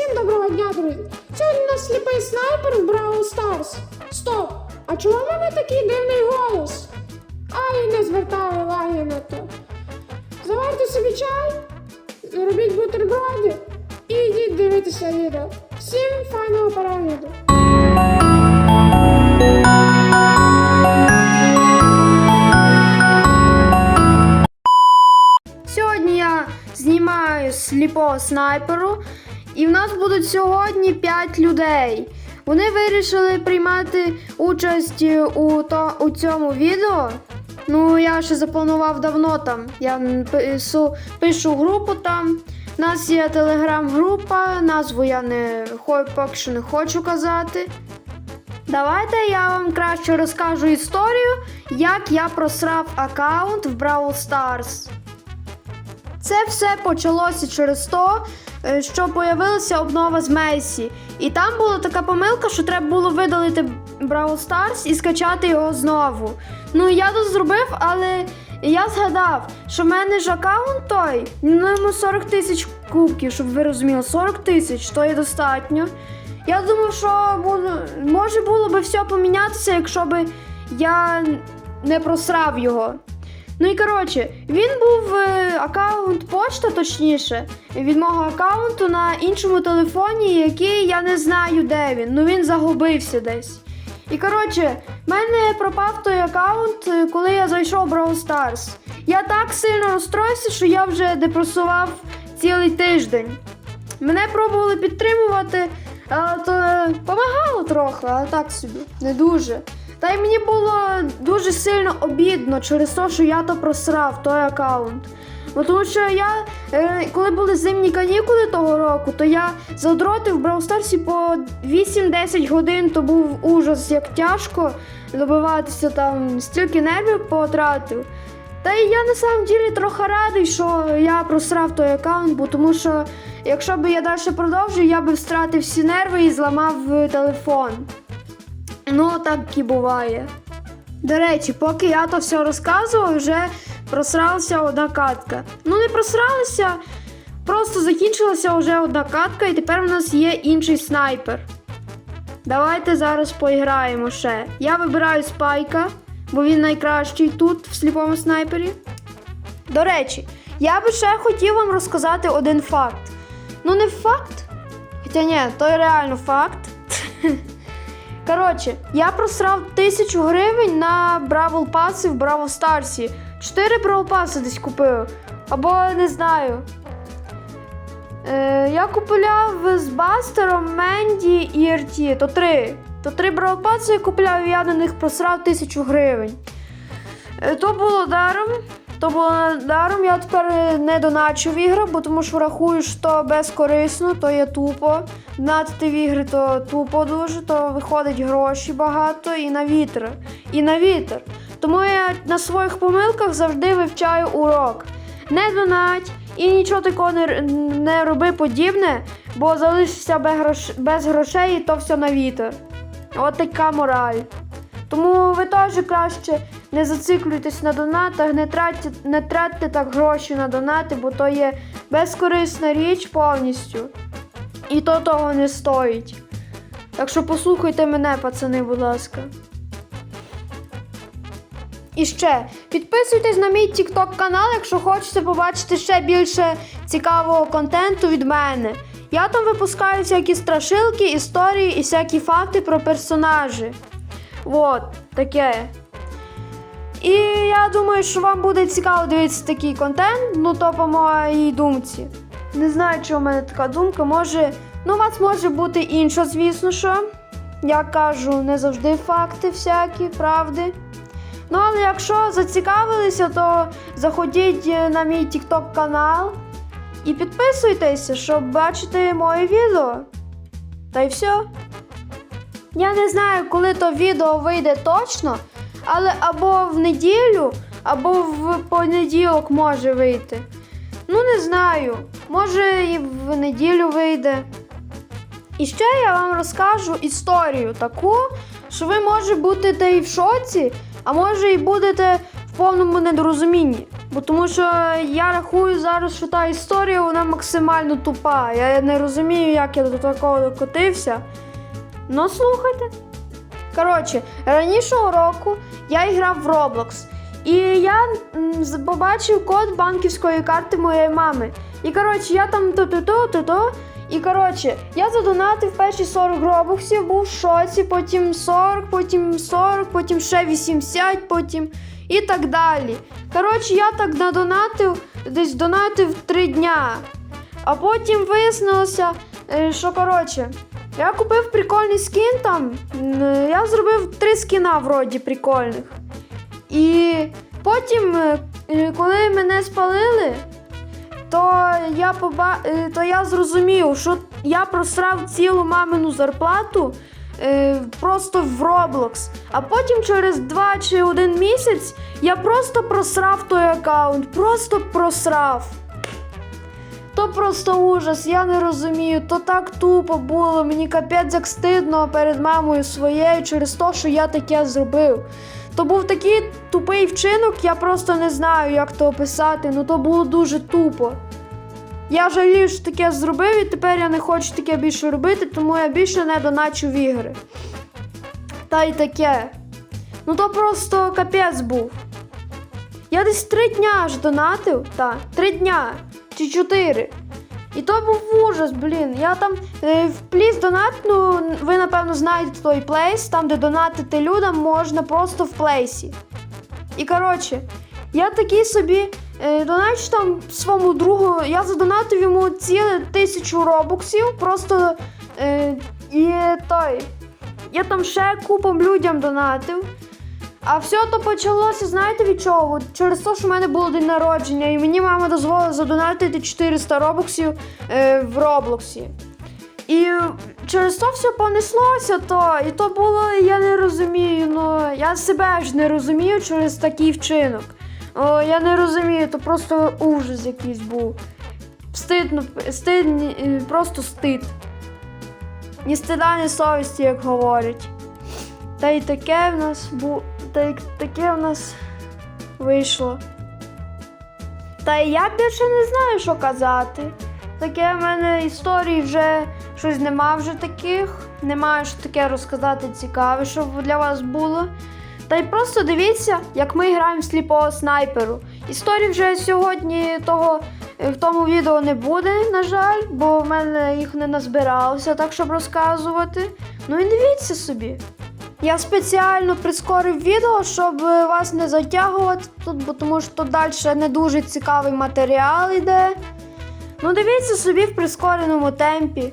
Всім доброго дня, друзі! Сьогодні у нас сліпий снайпер в Brawl Stars. Стоп! А чому в мене такий дивний голос? Ай, не звертаю уваги на то. Заварте собі чай, робіть бутерброди і йдіть дивитися відео. Всім файного перегляду! Сьогодні я знімаю сліпого снайперу, і в нас будуть сьогодні 5 людей. Вони вирішили приймати участь у, то, у цьому відео. Ну, я ще запланував давно там. Я м, пису, пишу групу там. У нас є телеграм-група, назву я не поки що не хочу казати. Давайте я вам краще розкажу історію, як я просрав аккаунт в Brawl Stars. Це все почалося через то, е, що появилася обнова з Мейсі. І там була така помилка, що треба було видалити Brawl Stars і скачати його знову. Ну я то зробив, але я згадав, що в мене ж аккаунт той, ну йому 40 тисяч кубків, щоб ви розуміли, 40 тисяч, то є достатньо. Я думав, що може було би все помінятися, якщо би я не просрав його. Ну і коротше, він був е, аккаунт почта, точніше, від мого аккаунту на іншому телефоні, який я не знаю, де він. Ну він загубився десь. І коротше, в мене пропав той аккаунт, е, коли я зайшов в Brawl Stars. Я так сильно розстроївся, що я вже депресував цілий тиждень. Мене пробували підтримувати, але то е, помагало трохи, але так собі, не дуже. Та й мені було дуже сильно обідно через те, що я то просрав той аккаунт. Бо тому що я, е, коли були зимні канікули того року, то я задротив в Brawl Stars по 8-10 годин, то був ужас, як тяжко добиватися там, стільки нервів потратив. Та й я на самом ділі трохи радий, що я просрав той аккаунт, бо тому що якщо б я далі продовжив, я би втратив всі нерви і зламав телефон. Ну, так і буває. До речі, поки я то все розказував, вже просралася одна катка. Ну, не просралася, просто закінчилася вже одна катка, і тепер у нас є інший снайпер. Давайте зараз поіграємо ще. Я вибираю спайка, бо він найкращий тут, в сліпому снайпері. До речі, я би ще хотів вам розказати один факт. Ну, не факт. Хоча ні, то реально факт. Коротше, я просрав тисячу гривень на Бравл Паси в Бравл Старсі. Чотири Бравл Паси десь купив. Або не знаю. Е, я купляв з Бастером, Менді і РТ. То три. То три Бравл Паси я купляв, і я на них просрав тисячу гривень. Е, То було даром. То було даром. Я тепер не доначу в ігри, бо тому що рахую, що безкорисно, то є тупо. Донатити в ігри то тупо дуже, то виходить гроші багато і на вітер. І на вітер. Тому я на своїх помилках завжди вивчаю урок. Не донать і нічого такого не, не роби подібне, бо залишишся без грошей і то все на вітер. От така мораль. Тому ви теж краще не зациклюйтесь на донатах, не тратьте, не тратьте так гроші на донати, бо то є безкорисна річ повністю. І то того не стоїть. Так що послухайте мене, пацани, будь ласка. І ще підписуйтесь на мій TikTok канал, якщо хочете побачити ще більше цікавого контенту від мене. Я там випускаю всякі страшилки, історії і всякі факти про персонажі. Вот, таке. І я думаю, що вам буде цікаво дивитися такий контент, ну то по моїй думці. Не знаю, чи у мене така думка. Може, ну у вас може бути інша, звісно що. Я кажу, не завжди факти всякі, правди. Ну, але якщо зацікавилися, то заходіть е, на мій TikTok канал і підписуйтеся, щоб бачити моє відео. Та й все. Я не знаю, коли то відео вийде точно, але або в неділю, або в понеділок може вийти. Ну, не знаю. Може і в неділю вийде. І ще я вам розкажу історію таку, що ви може будете і в шоці, а може і будете в повному недорозумінні. Бо тому що я рахую зараз, що та історія вона максимально тупа. Я не розумію, як я до такого докотився. Ну, слухайте. Коротше, ранішого року я грав в Roblox. І я побачив код банківської карти моєї мами. І коротше, я там то-то-то, то-то. І коротше, я задонатив перші 40 робоксів, був в шоці, потім 40, потім 40, потім ще 80, потім і так далі. Коротше, я так надонатив, десь донатив 3 дня. А потім вияснилося, е, що коротше, я купив прикольний скін там. Я зробив три скіна вроді прикольних. І потім, е, коли мене спалили, то я поба... е, то я зрозумів, що я просрав цілу мамину зарплату е, просто в Roblox. А потім через два чи один місяць я просто просрав той аккаунт. Просто просрав. То просто ужас, я не розумію. То так тупо було. Мені капець як стидно перед мамою своєю через те, що я таке зробив. То був такий тупий вчинок, я просто не знаю, як то описати. Ну то було дуже тупо. Я жалію, що таке зробив, і тепер я не хочу таке більше робити, тому я більше не доначу в ігри. Та й таке. Ну то просто капець був. Я десь три дня аж донатив, та, три дня чи чотири. І то був ужас, блін. Я там е, в пліс донат, ну ви напевно знаєте той плейс, там, де донатити людям можна просто в плейсі. І коротше, я такий собі е, доначу там своєму другу, я задонатив йому ціле тисячу робоксів, просто е, і той. Я там ще купом людям донатив. А все то почалося, знаєте від чого? Через те, що в мене було день народження, і мені мама дозволила задонатити 400 робоксів е, в Роблоксі. І через то все понеслося, то і то було, я не розумію. Ну я себе ж не розумію через такий вчинок. О, я не розумію, то просто ужас якийсь був. Стидно, стид, е, просто стид. Ні стида, ні совісті, як говорять. Та й таке в нас бу... Та таке в нас вийшло. Та я більше не знаю, що казати. Таке в мене історії вже щось нема вже таких. Немає що таке розказати цікаве, щоб для вас було. Та й просто дивіться, як ми граємо в сліпого снайперу. Історії вже сьогодні того е, в тому відео не буде, на жаль, бо в мене їх не назбиралося, так щоб розказувати. Ну і дивіться собі. Я спеціально прискорив відео, щоб е, вас не затягувати тут, бо тому що далі не дуже цікавий матеріал йде. Ну, дивіться собі в прискореному темпі.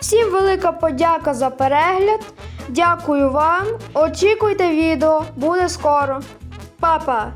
Всім велика подяка за перегляд. Дякую вам. Очікуйте відео, буде скоро. Па-па!